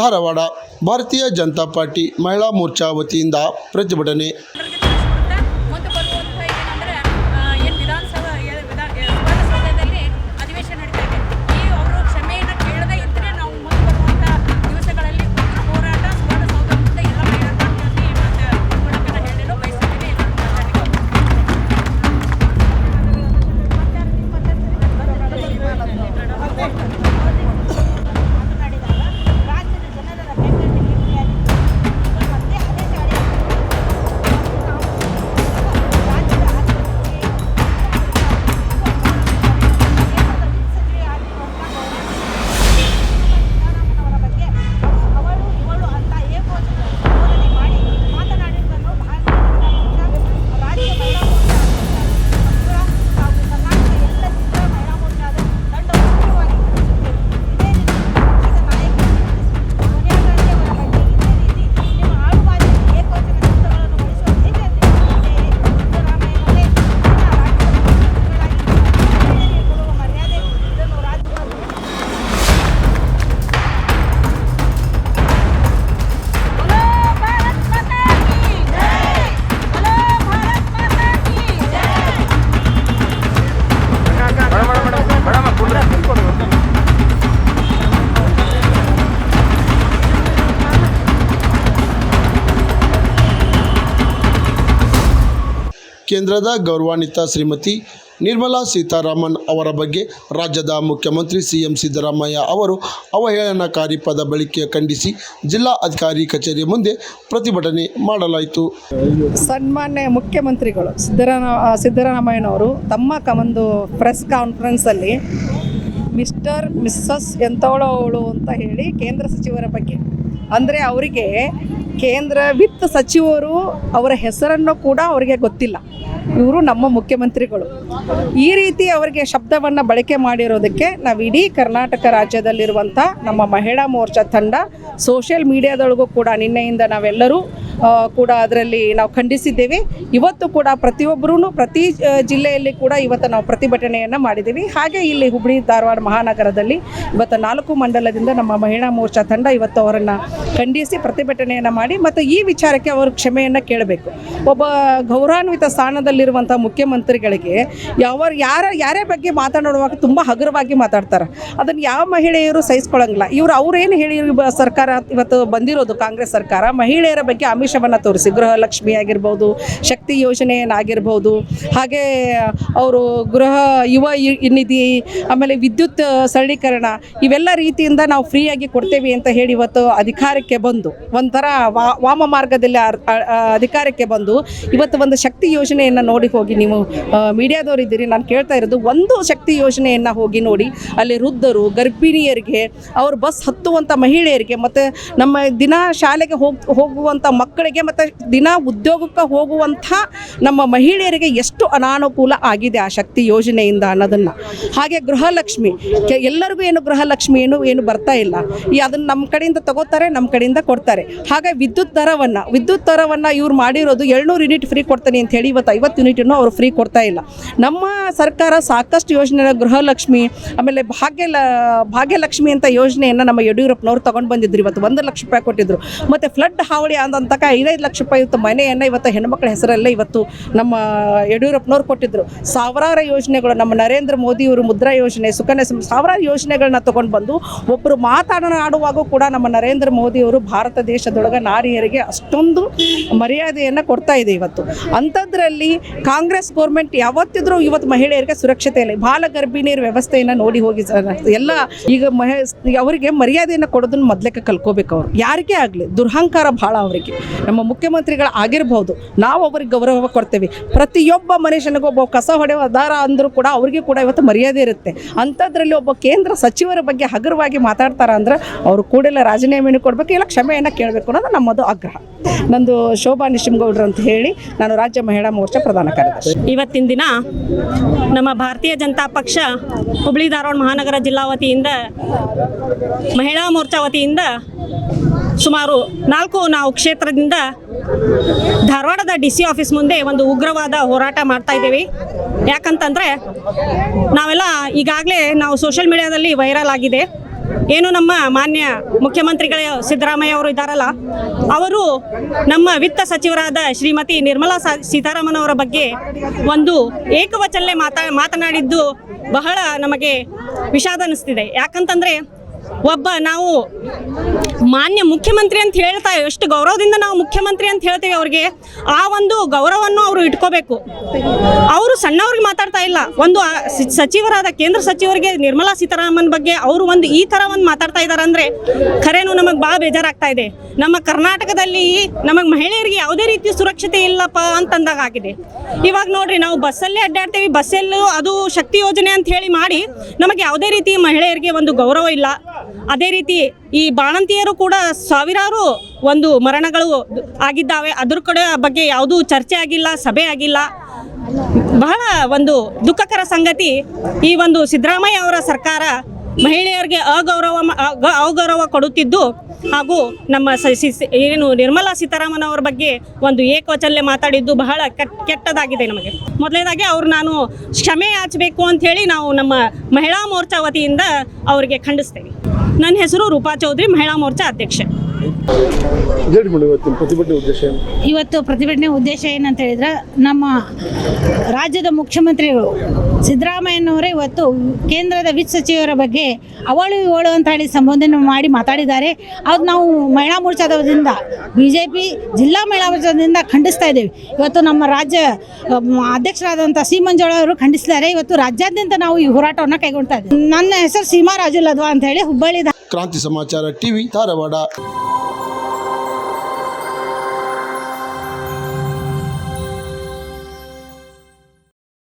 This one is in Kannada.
ಧಾರವಾಡ ಭಾರತೀಯ ಜನತಾ ಪಾರ್ಟಿ ಮಹಿಳಾ ಮೋರ್ಚಾ ವತಿಯಿಂದ ಪ್ರತಿಭಟನೆ. ಕೇಂದ್ರದ ಗೌರವಾನ್ವಿತ ಶ್ರೀಮತಿ ನಿರ್ಮಲಾ ಸೀತಾರಾಮನ್ ಅವರ ಬಗ್ಗೆ ರಾಜ್ಯದ ಮುಖ್ಯಮಂತ್ರಿ ಸಿ ಎಂ ಸಿದ್ದರಾಮಯ್ಯ ಅವರು ಅವಹೇಳನಕಾರಿ ಪದ ಬಳಕೆ ಖಂಡಿಸಿ ಜಿಲ್ಲಾ ಅಧಿಕಾರಿ ಕಚೇರಿ ಮುಂದೆ ಪ್ರತಿಭಟನೆ ಮಾಡಲಾಯಿತು. ಸನ್ಮಾನ್ಯ ಮುಖ್ಯಮಂತ್ರಿಗಳು ಸಿದ್ದರಾಮ ಸಿದ್ದರಾಮಯ್ಯನವರು ತಮ್ಮ ಒಂದು ಪ್ರೆಸ್ ಕಾನ್ಫರೆನ್ಸಲ್ಲಿ ಮಿಸ್ಟರ್, ಮಿಸ್ಸಸ್ ಅವಳು ಅಂತ ಹೇಳಿ ಕೇಂದ್ರ ಸಚಿವರ ಬಗ್ಗೆ. ಅಂದರೆ ಅವರಿಗೆ ಕೇಂದ್ರ ವಿತ್ತ ಸಚಿವರು ಅವರ ಹೆಸರನ್ನು ಕೂಡ ಅವರಿಗೆ ಗೊತ್ತಿಲ್ಲ. ಇವರು ನಮ್ಮ ಮುಖ್ಯಮಂತ್ರಿಗಳು. ಈ ರೀತಿ ಅವರಿಗೆ ಶಬ್ದವನ್ನು ಬಳಕೆ ಮಾಡಿರೋದಕ್ಕೆ ನಾವು ಇಡೀ ಕರ್ನಾಟಕ ರಾಜ್ಯದಲ್ಲಿರುವಂಥ ನಮ್ಮ ಮಹಿಳಾ ಮೋರ್ಚಾ ತಂಡ ಸೋಷಿಯಲ್ ಮೀಡಿಯಾದೊಳಗೂ ಕೂಡ ನಿನ್ನೆಯಿಂದ ನಾವೆಲ್ಲರೂ ಕೂಡ ಅದರಲ್ಲಿ ನಾವು ಖಂಡಿಸಿದ್ದೇವೆ. ಇವತ್ತು ಕೂಡ ಪ್ರತಿಯೊಬ್ಬರೂ ಪ್ರತಿ ಜಿಲ್ಲೆಯಲ್ಲಿ ಕೂಡ ಇವತ್ತು ನಾವು ಪ್ರತಿಭಟನೆಯನ್ನು ಮಾಡಿದ್ದೀವಿ. ಹಾಗೆ ಇಲ್ಲಿ ಹುಬ್ಬಳ್ಳಿ ಧಾರವಾಡ ಮಹಾನಗರದಲ್ಲಿ ಇವತ್ತು ನಾಲ್ಕು ಮಂಡಲದಿಂದ ನಮ್ಮ ಮಹಿಳಾ ಮೋರ್ಚಾ ತಂಡ ಇವತ್ತು ಅವರನ್ನು ಖಂಡಿಸಿ ಪ್ರತಿಭಟನೆಯನ್ನು ಮಾಡಿ, ಮತ್ತು ಈ ವಿಚಾರಕ್ಕೆ ಅವರು ಕ್ಷಮೆಯನ್ನು ಕೇಳಬೇಕು. ಒಬ್ಬ ಗೌರವಾನ್ವಿತ ಸ್ಥಾನದಲ್ಲಿರುವಂಥ ಮುಖ್ಯಮಂತ್ರಿಗಳಿಗೆ ಯಾವ ಯಾರ ಯಾರೇ ಬಗ್ಗೆ ಮಾತನಾಡುವಾಗ ತುಂಬ ಹಗುರವಾಗಿ ಮಾತಾಡ್ತಾರೆ. ಅದನ್ನು ಯಾವ ಮಹಿಳೆಯರು ಸಹಿಸ್ಕೊಳ್ಳಂಗಿಲ್ಲ ಇವರು ಅವ್ರೇನು ಹೇಳಿ ಸರ್ಕಾರ ಇವತ್ತು ಬಂದಿರೋದು ಕಾಂಗ್ರೆಸ್ ಸರ್ಕಾರ, ಮಹಿಳೆಯರ ಬಗ್ಗೆ ಆಮಿಷವನ್ನು ತೋರಿಸಿ. ಗೃಹಲಕ್ಷ್ಮಿ ಆಗಿರ್ಬೋದು, ಶಕ್ತಿ ಯೋಜನೆಯನ್ನಾಗಿರ್ಬೋದು ಹಾಗೆ ಅವರು ಗೃಹ ಯುವ ನಿಧಿ, ಆಮೇಲೆ ವಿದ್ಯುತ್ ಸರಳೀಕರಣ ಇವೆಲ್ಲ ರೀತಿಯಿಂದ ನಾವು ಫ್ರೀಯಾಗಿ ಕೊಡ್ತೇವೆ ಅಂತ ಹೇಳಿ ಇವತ್ತು ಅಧಿಕಾರಕ್ಕೆ ಬಂದು, ಒಂಥರ ವಾಮ ಮಾರ್ಗದಲ್ಲಿ ಅಧಿಕಾರಕ್ಕೆ ಬಂದು, ಇವತ್ತು ಒಂದು ಶಕ್ತಿ ಯೋಜನೆಯನ್ನು ನೋಡಿ ಹೋಗಿ ನೀವು ಮೀಡಿಯಾದವರು ಇದ್ದೀರಿ. ನಾನು ಕೇಳ್ತಾ ಇರೋದು ಒಂದು ಶಕ್ತಿ ಯೋಜನೆಯನ್ನು ಹೋಗಿ ನೋಡಿ. ಅಲ್ಲಿ ವೃದ್ಧರು, ಗರ್ಭಿಣಿಯರಿಗೆ, ಅವರು ಬಸ್ ಹತ್ತುವಂಥ ಮಹಿಳೆಯರಿಗೆ, ಮತ್ತು ನಮ್ಮ ದಿನ ಶಾಲೆಗೆ ಹೋಗ್ ಹೋಗುವಂಥ ಮಕ್ಕಳಿಗೆ, ಮತ್ತು ದಿನ ಉದ್ಯೋಗಕ್ಕೆ ಹೋಗುವಂಥ ನಮ್ಮ ಮಹಿಳೆಯರಿಗೆ ಎಷ್ಟು ಅನಾನುಕೂಲ ಆಗಿದೆ ಆ ಶಕ್ತಿ ಯೋಜನೆಯಿಂದ ಅನ್ನೋದನ್ನು. ಹಾಗೆ ಗೃಹಲಕ್ಷ್ಮಿ ಎಲ್ಲರಿಗೂ ಏನು ಗೃಹಲಕ್ಷ್ಮಿ ಏನು ಏನು ಬರ್ತಾ ಇಲ್ಲ. ಈ ಅದನ್ನು ನಮ್ಮ ಕಡೆಯಿಂದ ತಗೋತಾರೆ ನಮ್ಮ ಕಡೆಯಿಂದ ಕೊಡ್ತಾರೆ. ಹಾಗೆ ವಿದ್ಯುತ್ ದರವನ್ನು ವಿದ್ಯುತ್ ದರವನ್ನು ಇವ್ರು ಮಾಡಿರೋದು ಏಳ್ನೂರು ಯೂನಿಟ್ ಫ್ರೀ ಕೊಡ್ತೀನಿ ಅಂತ ಹೇಳಿ ಇವತ್ತು ಐವತ್ತು ಯೂನಿಟನ್ನು ಅವರು ಫ್ರೀ ಕೊಡ್ತಾ ಇಲ್ಲ. ನಮ್ಮ ಸರ್ಕಾರ ಸಾಕಷ್ಟು ಯೋಜನೆ ಗೃಹಲಕ್ಷ್ಮಿ, ಆಮೇಲೆ ಭಾಗ್ಯ ಭಾಗ್ಯಲಕ್ಷ್ಮಿ ಅಂತ ಯೋಜನೆಯನ್ನು ನಮ್ಮ ಯಡಿಯೂರಪ್ಪನವ್ರು ತಗೊಂಡು ಬಂದಿದ್ರು. ಇವತ್ತು ಒಂದು ಲಕ್ಷ ರೂಪಾಯಿ ಕೊಟ್ಟಿದ್ರು. ಮತ್ತು ಫ್ಲಡ್ ಹಾವಳಿ ಆದಂತಕ ಐದೈದು ಲಕ್ಷ ರೂಪಾಯಿ ಇವತ್ತು ಮನೆಯನ್ನು ಇವತ್ತು ಹೆಣ್ಮಕ್ಳ ಹೆಸರಲ್ಲೇ ಇವತ್ತು ನಮ್ಮ ಯಡಿಯೂರಪ್ಪನವ್ರು ಕೊಟ್ಟಿದ್ರು. ಸಾವಿರಾರು ಯೋಜನೆಗಳು, ನಮ್ಮ ನರೇಂದ್ರ ಮೋದಿಯವರು ಮುದ್ರಾ ಯೋಜನೆ, ಸುಕನ್ಯಾ ಸಾವಿರಾರು ಯೋಜನೆಗಳನ್ನ ತಗೊಂಡು ಬಂದು ಒಬ್ಬರು ಆಡುವಾಗೂ ಕೂಡ ನಮ್ಮ ನರೇಂದ್ರ ಮೋದಿಯವರು ಭಾರತ ದೇಶದೊಳಗೆ ನಾರಿಯರಿಗೆ ಅಷ್ಟೊಂದು ಮರ್ಯಾದೆಯನ್ನು ಕೊಡ್ತಾ ಇದೆ ಇವತ್ತು. ಅಂಥದ್ರಲ್ಲಿ ಕಾಂಗ್ರೆಸ್ ಗೌರ್ಮೆಂಟ್ ಯಾವತ್ತಿದ್ರೂ ಇವತ್ತು ಮಹಿಳೆಯರಿಗೆ ಸುರಕ್ಷತೆ ಇಲ್ಲ. ಬಾಲ ಗರ್ಭಿಣಿಯರ ವ್ಯವಸ್ಥೆಯನ್ನು ನೋಡಿ ಹೋಗಿ ಎಲ್ಲ ಈಗ ಮಹಿ, ಅವರಿಗೆ ಮರ್ಯಾದೆಯನ್ನು ಕೊಡೋದನ್ನ ಮೊದಲಕ್ಕೆ ಕಲ್ಕೋಬೇಕು ಅವರು. ಯಾರಿಗೇ ಆಗಲಿ, ದುರಹಂಕಾರ ಭಾಳ ಅವರಿಗೆ. ನಮ್ಮ ಮುಖ್ಯಮಂತ್ರಿಗಳು ಆಗಿರ್ಬೋದು, ನಾವು ಅವ್ರಿಗೆ ಗೌರವ ಕೊಡ್ತೇವೆ. ಪ್ರತಿಯೊಬ್ಬ ಮನುಷ್ಯನಿಗೂ ಒಬ್ಬ ಕಸ ಹೊಡೆಯುವ ದಾರ ಅಂದರೂ ಕೂಡ ಅವ್ರಿಗೆ ಕೂಡ ಇವತ್ತು ಮರ್ಯಾದೆ ಇರುತ್ತೆ. ಅಂಥದ್ರಲ್ಲಿ ಒಬ್ಬ ಕೇಂದ್ರ ಸಚಿವರ ಬಗ್ಗೆ ಹಗುರವಾಗಿ ಮಾತಾಡ್ತಾರ ಅಂದ್ರೆ ಅವರು ಕೂಡಲೇ ರಾಜೀನಾಮೆಯನ್ನು ಕೊಡಬೇಕು, ಇಲ್ಲ ಕ್ಷಮೆಯನ್ನು ಕೇಳಬೇಕು ಅನ್ನೋದು ನಮ್ಮದು ಆಗ್ರಹ. ನಂದು ಶೋಭಾ ನಿಶಿಮ್ಗೌಡ್ರು ಅಂತ ಹೇಳಿ ನಾನು ರಾಜ್ಯ ಮಹಿಳಾ ಮೋರ್ಚಾ ಪ್ರಧಾನ ಕಾರ್ಯದರ್ಶಿ. ಇವತ್ತಿನ ದಿನ ನಮ್ಮ ಭಾರತೀಯ ಜನತಾ ಪಕ್ಷ ಹುಬ್ಳಿ ಧಾರವಾಡ ಮಹಾನಗರ ಜಿಲ್ಲಾ ವತಿಯಿಂದ, ಮಹಿಳಾ ಮೋರ್ಚಾ ವತಿಯಿಂದ ಸುಮಾರು ನಾಲ್ಕು ನಾವು ಕ್ಷೇತ್ರದಿಂದ ಧಾರವಾಡದ ಡಿ ಸಿ ಆಫೀಸ್ ಮುಂದೆ ಒಂದು ಉಗ್ರವಾದ ಹೋರಾಟ ಮಾಡ್ತಾ ಇದ್ದೀವಿ. ಯಾಕಂತಂದರೆ ನಾವೆಲ್ಲ ಈಗಾಗಲೇ ನಾವು ಸೋಷಿಯಲ್ ಮೀಡಿಯಾದಲ್ಲಿ ವೈರಲ್ ಆಗಿದೆ. ಏನು ನಮ್ಮ ಮಾನ್ಯ ಮುಖ್ಯಮಂತ್ರಿಗಳ ಸಿದ್ದರಾಮಯ್ಯ ಅವರು ಇದ್ದಾರಲ್ಲ, ಅವರು ನಮ್ಮ ವಿತ್ತ ಸಚಿವರಾದ ಶ್ರೀಮತಿ ನಿರ್ಮಲಾ ಸೀತಾರಾಮನ್ ಅವರ ಬಗ್ಗೆ ಒಂದು ಏಕವಚನೇ ಮಾತಾ, ಮಾತನಾಡಿದ್ದು ಬಹಳ ನಮಗೆ ವಿಷಾದ ಅನ್ನಿಸ್ತಿದೆ ಯಾಕಂತಂದರೆ ಒಬ್ಬ ನಾವು ಮಾನ್ಯ ಮುಖ್ಯಮಂತ್ರಿ ಅಂತ ಹೇಳ್ತಾ ಎಷ್ಟು ಗೌರವದಿಂದ ನಾವು ಮುಖ್ಯಮಂತ್ರಿ ಅಂತ ಹೇಳ್ತೇವೆ ಅವ್ರಿಗೆ, ಆ ಒಂದು ಗೌರವವನ್ನು ಅವರು ಇಟ್ಕೋಬೇಕು. ಅವರು ಸಣ್ಣವ್ರಿಗೆ ಮಾತಾಡ್ತಾ ಇಲ್ಲ. ಒಂದು ಸಚಿವರಾದ ಕೇಂದ್ರ ಸಚಿವರಿಗೆ ನಿರ್ಮಲಾ ಸೀತಾರಾಮನ್ ಬಗ್ಗೆ ಅವರು ಒಂದು ಈ ಥರ ಒಂದು ಮಾತಾಡ್ತಾ ಇದ್ದಾರೆ ಅಂದರೆ ಖರೇನು ನಮಗೆ ಭಾಳ ಬೇಜಾರಾಗ್ತಾ ಇದೆ. ನಮ್ಮ ಕರ್ನಾಟಕದಲ್ಲಿ ನಮಗೆ ಮಹಿಳೆಯರಿಗೆ ಯಾವುದೇ ರೀತಿ ಸುರಕ್ಷತೆ ಇಲ್ಲಪ್ಪ ಅಂತಂದಾಗ ಆಗಿದೆ. ಇವಾಗ ನೋಡ್ರಿ, ನಾವು ಬಸ್ಸಲ್ಲೇ ಅಡ್ಡಾಡ್ತೇವೆ, ಬಸ್ಸಲ್ಲೂ ಅದು ಶಕ್ತಿ ಯೋಜನೆ ಅಂತ ಹೇಳಿ ಮಾಡಿ ನಮಗೆ ಯಾವುದೇ ರೀತಿ ಮಹಿಳೆಯರಿಗೆ ಒಂದು ಗೌರವ ಇಲ್ಲ. ಅದೇ ರೀತಿ ಈ ಬಾಣಂತಿಯರು ಕೂಡ ಸಾವಿರಾರು ಒಂದು ಮರಣಗಳು ಆಗಿದ್ದಾವೆ. ಅದ್ರ ಕಡೆ ಬಗ್ಗೆ ಯಾವುದೂ ಚರ್ಚೆ ಆಗಿಲ್ಲ, ಸಭೆ ಆಗಿಲ್ಲ. ಬಹಳ ಒಂದು ದುಃಖಕರ ಸಂಗತಿ ಈ ಒಂದು ಸಿದ್ದರಾಮಯ್ಯ ಅವರ ಸರ್ಕಾರ ಮಹಿಳೆಯರಿಗೆ ಅಗೌರವ ಅಗೌರವ ಕೊಡುತ್ತಿದ್ದು ಹಾಗೂ ನಮ್ಮ ಏನು ನಿರ್ಮಲಾ ಸೀತಾರಾಮನ್ ಅವರ ಬಗ್ಗೆ ಒಂದು ಏಕವಚಲ್ಯ ಮಾತಾಡಿದ್ದು ಬಹಳ ಕೆಟ್ಟ ಕೆಟ್ಟದಾಗಿದೆ ನಮಗೆ. ಮೊದಲನೇದಾಗಿ ಅವ್ರು ನಾನು ಕ್ಷಮೆ ಯಾಚಬೇಕು ಅಂತ ಹೇಳಿ ನಾವು ನಮ್ಮ ಮಹಿಳಾ ಮೋರ್ಚಾ ವತಿಯಿಂದ ಅವರಿಗೆ ಖಂಡಿಸ್ತೇವೆ. ನನ್ನ ಹೆಸರು ರೂಪಾ ಚೌಧರಿ ಮಹಿಳಾ ಮೋರ್ಚಾ ಅಧ್ಯಕ್ಷೆ. ಹೇಳಿ ಮೇಡಮ್ ಇವತ್ತಿನ ಪ್ರತಿಭಟನೆ ಉದ್ದೇಶ ಏನು ಇವತ್ತು ಪ್ರತಿಭಟನೆ ಉದ್ದೇಶ ಏನಂತ ಹೇಳಿದ್ರೆ ನಮ್ಮ ರಾಜ್ಯದ ಮುಖ್ಯಮಂತ್ರಿಗಳು ಸಿದ್ದರಾಮಯ್ಯನವರೇ ಇವತ್ತು ಕೇಂದ್ರದ ವಿತ್ತ ಸಚಿವರ ಬಗ್ಗೆ ಅವಳು ಇವಳು ಅಂತ ಹೇಳಿ ಸಂಬೋಧನೆ ಮಾಡಿ ಮಾತಾಡಿದ್ದಾರೆ. ಅದು ನಾವು ಮಹಿಳಾ ಮೋರ್ಚಾದವರಿಂದ ಬಿ ಜೆ ಪಿ ಜಿಲ್ಲಾ ಮಹಿಳಾ ಮೋರ್ಚಾದಿಂದ ಖಂಡಿಸ್ತಾ ಇದ್ದೇವೆ. ಇವತ್ತು ನಮ್ಮ ರಾಜ್ಯ ಅಧ್ಯಕ್ಷರಾದಂಥ ಸಿ ಮಂಜುಳಾ ಅವರು ಖಂಡಿಸಿದ್ದಾರೆ ಇವತ್ತು ರಾಜ್ಯಾದ್ಯಂತ ನಾವು ಈ ಹೋರಾಟವನ್ನು ಕೈಗೊಳ್ತಾ ಇದ್ದೇವೆ. ನನ್ನ ಹೆಸರು ಸೀಮಾ ರಾಜು ಲದ್ವಾ ಅಂತ ಹೇಳಿ ಹುಬ್ಬಳ್ಳಿ ಕ್ರಾಂತಿ ಸಮಾಚಾರ ಟಿವಿ ಧಾರವಾಡ.